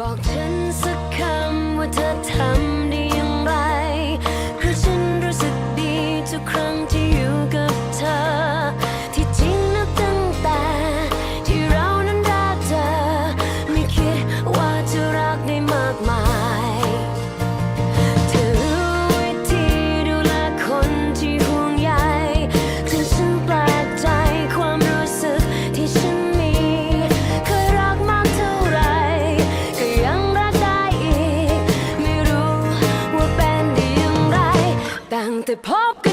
บอกฉันสักคำว่าเธอทำ The pop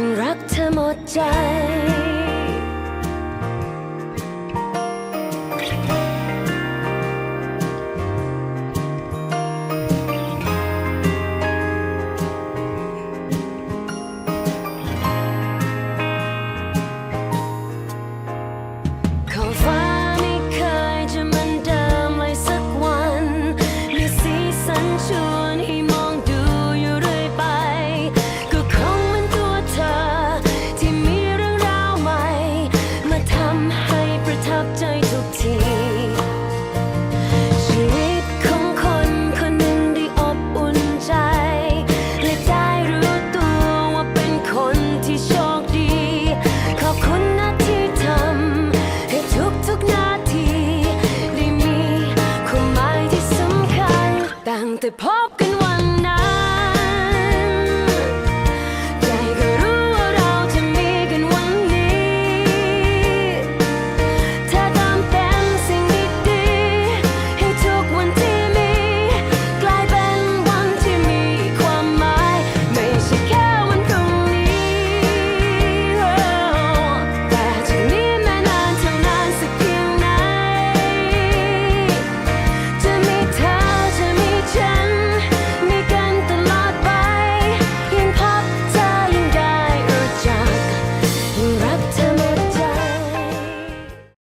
งรักเธอหมดใจ Agente Pop!